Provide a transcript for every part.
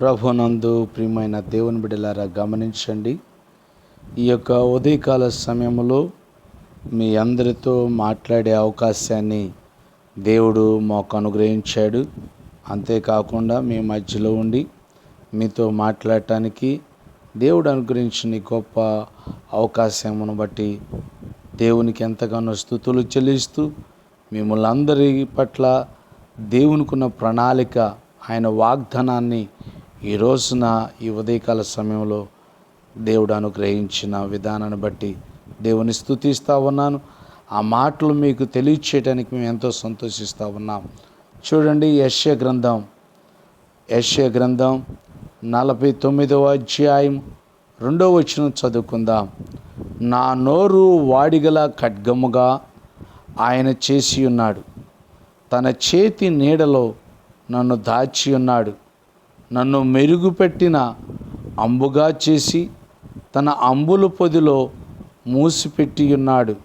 ప్రభునందు ప్రియమైన దేవుని బిడ్డలారా గమనించండి. ఈ యొక్క ఉదయకాల సమయంలో మీ అందరితో మాట్లాడే అవకాశాన్ని దేవుడు మాకు అనుగ్రహించాడు. అంతేకాకుండా మీ మధ్యలో ఉండి మీతో మాట్లాడటానికి దేవుడు అనుగ్రహించిన గొప్ప అవకాశమును బట్టి దేవునికి ఎంతగానో స్థుతులు చెల్లిస్తూ మిమ్మల్ని అందరి పట్ల దేవునికున్న ప్రణాళిక ఆయన వాగ్దానాన్ని ఈ రోజున ఈ ఉదయకాల సమయంలో దేవుడు అనుగ్రహించిన విధానాన్ని బట్టి దేవుని స్థుతిస్తూ ఉన్నాను. ఆ మాటలు మీకు తెలియచేయడానికి మేము ఎంతో సంతోషిస్తూ ఉన్నాం. చూడండి యశ్య గ్రంథం. యశ్య గ్రంథం నలభై తొమ్మిదవ అధ్యాయం రెండవ వచ్చిన చదువుకుందాం. నా నోరు వాడిగల ఖడ్గముగా ఆయన చేసి ఉన్నాడు. తన చేతి నీడలో నన్ను దాచి ఉన్నాడు. నన్ను మెరుగుపెట్టిన అంబుగా చేసి తన అంబుల పొదిలో మూసిపెట్టి ఉన్నాడు.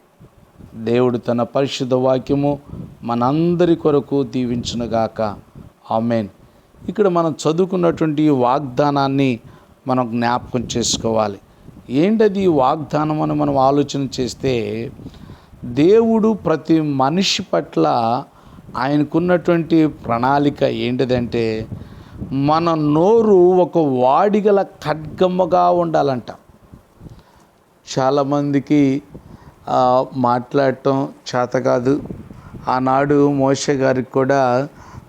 దేవుడు తన పరిశుద్ధ వాక్యము మనందరి కొరకు దీవించునుగాక. ఆమెన్. ఇక్కడ మనం చదువుకున్నటువంటి వాగ్దానాన్ని మనం జ్ఞాపకం చేసుకోవాలి. ఏంటది వాగ్దానం అని మనం ఆలోచన చేస్తే దేవుడు ప్రతి మనిషి పట్ల ఆయనకున్నటువంటి ప్రణాళిక ఏంటిదంటే మన నోరు ఒక వాడిగల ఖడ్గమ్మగా ఉండాలంట. చాలామందికి మాట్లాడటం చేత కాదు. ఆనాడు మోష గారికి కూడా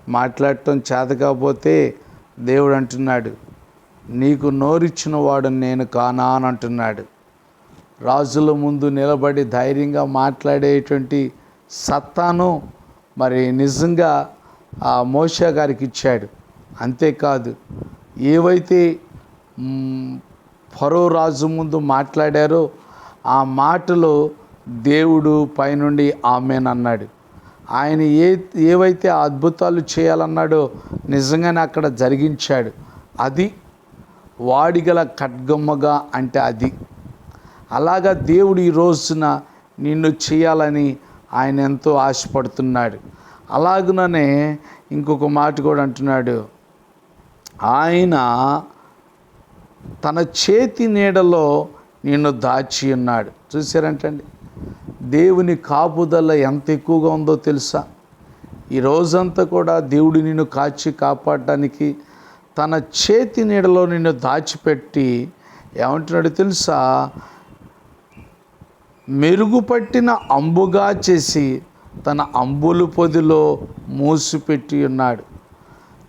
మాట్లాడటం చేత కాకపోతే దేవుడు అంటున్నాడు నీకు నోరిచ్చిన వాడు నేను కానా అని అంటున్నాడు. రాజుల ముందు నిలబడి ధైర్యంగా మాట్లాడేటువంటి సత్తాను మరి నిజంగా ఆ మోషా గారికి ఇచ్చాడు. అంతేకాదు ఏవైతే ఫరో రాజు ముందు మాట్లాడారో ఆ మాటలో దేవుడు పైనుండి ఆమెను అన్నాడు. ఆయన ఏ ఏవైతే అద్భుతాలు చేయాలన్నాడో నిజంగానే అక్కడ జరిగించాడు. అది వాడిగల ఖడ్గమ్మగా అంటే అది. అలాగా దేవుడు ఈ రోజున నిన్ను చేయాలని ఆయన ఎంతో ఆశపడుతున్నాడు. అలాగుననే ఇంకొక మాట కూడా అంటున్నాడు. ఆయన తన చేతి నీడలో నిన్ను దాచి ఉన్నాడు. చూసారంటండి దేవుని కాపుదల ఎంత ఎక్కువగా ఉందో తెలుసా? ఈ రోజంతా కూడా దేవుడు నిన్ను కాచి కాపాడడానికి తన చేతి నీడలో నిన్ను దాచిపెట్టి ఏమంటున్నాడు తెలుసా? మెరుగుపట్టిన అంబుగా చేసి తన అంబులు పొదిలో మూసిపెట్టి ఉన్నాడు.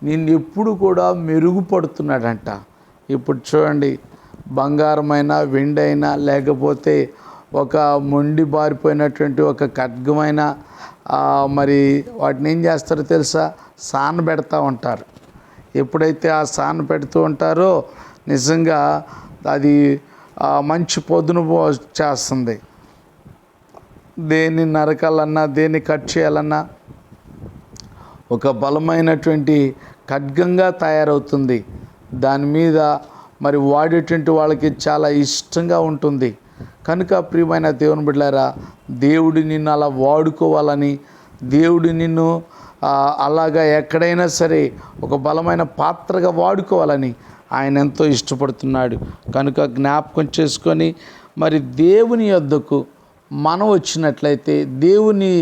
నిన్ను ఎప్పుడు కూడా మెరుగుపడుతున్నాడంట. ఇప్పుడు చూడండి బంగారమైనా వెండైనా లేకపోతే ఒక మొండి బారిపోయినటువంటి ఒక ఖడ్గమైన మరి వాటిని ఏం చేస్తారో తెలుసా? సాన పెడతా ఉంటారు. ఎప్పుడైతే ఆ సాన పెడుతూ ఉంటారో నిజంగా అది మంచి పొద్దును చేస్తుంది. దేన్ని నరకాలన్నా దేన్ని కట్ చేయాలన్నా ఒక బలమైనటువంటి ఖడ్గంగా తయారవుతుంది. దాని మీద మరి వాడేటువంటి వాళ్ళకి చాలా ఇష్టంగా ఉంటుంది. కనుక ప్రియమైన దేవుని బిడ్డారా దేవుడు నిన్ను అలా వాడుకోవాలని దేవుడు నిన్ను అలాగా ఎక్కడైనా సరే ఒక బలమైన పాత్రగా వాడుకోవాలని ఆయన ఎంతో ఇష్టపడుతున్నాడు. కనుక జ్ఞాపకం చేసుకొని మరి దేవుని యొద్దకు మనం వచ్చినట్లయితే దేవుని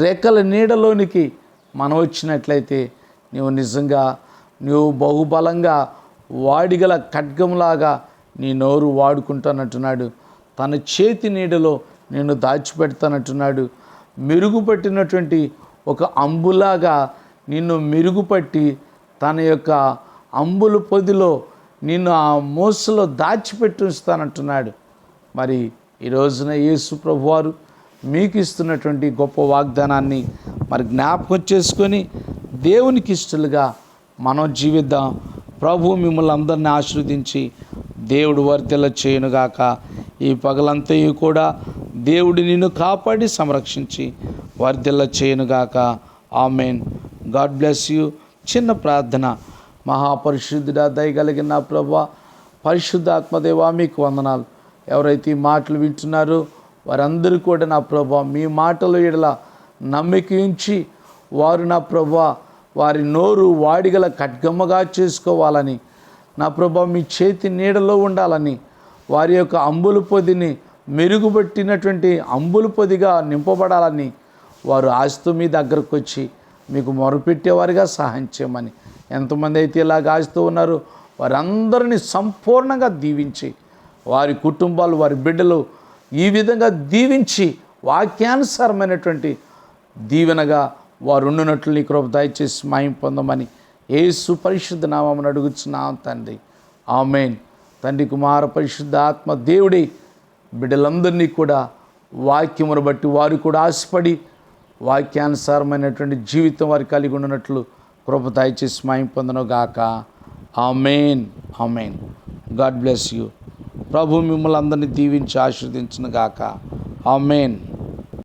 రెక్కల నీడలోనికి మనం వచ్చినట్లయితే నీవు నిజంగా నువ్వు బహుబలంగా వాడిగల ఖడ్గంలాగా నీ నోరు వాడుకుంటానంటున్నాడు తన చేతి నీడలో నేను దాచిపెడతానంటున్నాడు. మెరుగుపట్టినటువంటి ఒక అంబులాగా నిన్ను మెరుగుపట్టి తన యొక్క అంబుల పొదిలో నిన్ను ఆ మోసలో దాచిపెట్టిస్తానంటున్నాడు మరి ఈ రోజున యేసు ప్రభువారు మీకు ఇస్తున్నటువంటి గొప్ప వాగ్దానాన్ని మరి జ్ఞాపకం చేసుకొని దేవునికి ఇష్టలుగా మనం జీవిద్దాం. ప్రభు మిమ్మల్ని అందరినీ ఆశీర్వదించి దేవుడు వర్తెల చేయనుగాక. ఈ పగలంతయు కూడా దేవుడు నిన్ను కాపాడి సంరక్షించి వర్ధిల్ల చేయనుగాక. ఆమెన్. God bless you. చిన్న ప్రార్థన. మహాపరిశుద్ధుడా దయగలిగిన నా ప్రభా పరిశుద్ధాత్మదేవా మీకు వందనాలు. ఎవరైతే ఈ మాటలు వింటున్నారో వారందరూ కూడా నా ప్రభా మీ మాటలు ఎడల నమ్మికించి వారు నా ప్రభా వారి నోరు వాడిగల ఖడ్గమ్మగా చేసుకోవాలని నా ప్రభా మీ చేతి నీడలో ఉండాలని వారి యొక్క అంబుల పొదిని మెరుగుపెట్టినటువంటి అంబుల పొదిగా నింపబడాలని వారు ఆశతో మీ దగ్గరకు వచ్చి మీకు మొరపెట్టేవారిగా సహాయం చేయమని. ఎంతమంది అయితే ఇలాగ ఆస్తూ ఉన్నారో వారందరినీ సంపూర్ణంగా దీవించి వారి కుటుంబాలు వారి బిడ్డలు ఈ విధంగా దీవించి వాక్యానుసారమైనటువంటి దీవెనగా వారు ఉండునట్లు నీ కృప దయచేసి మాయం పొందమని ఏసు పరిశుద్ధ నామని అడుగుచున్నాం తండ్రి. ఆమెన్. తండ్రి కుమార పరిశుద్ధ ఆత్మ దేవుడి బిడ్డలందరినీ కూడా వాక్యమును బట్టి వారు కూడా ఆశపడి వాక్యానుసారమైనటువంటి జీవితం వారు కలిగి ఉన్నట్లు కృప దయచేసి మాయం పొందను గాక. Amen. Amen. God bless you. ప్రభు మిమ్మల్ని అందరినీ దీవించి ఆశీర్దించను గాక. ఆమెన్.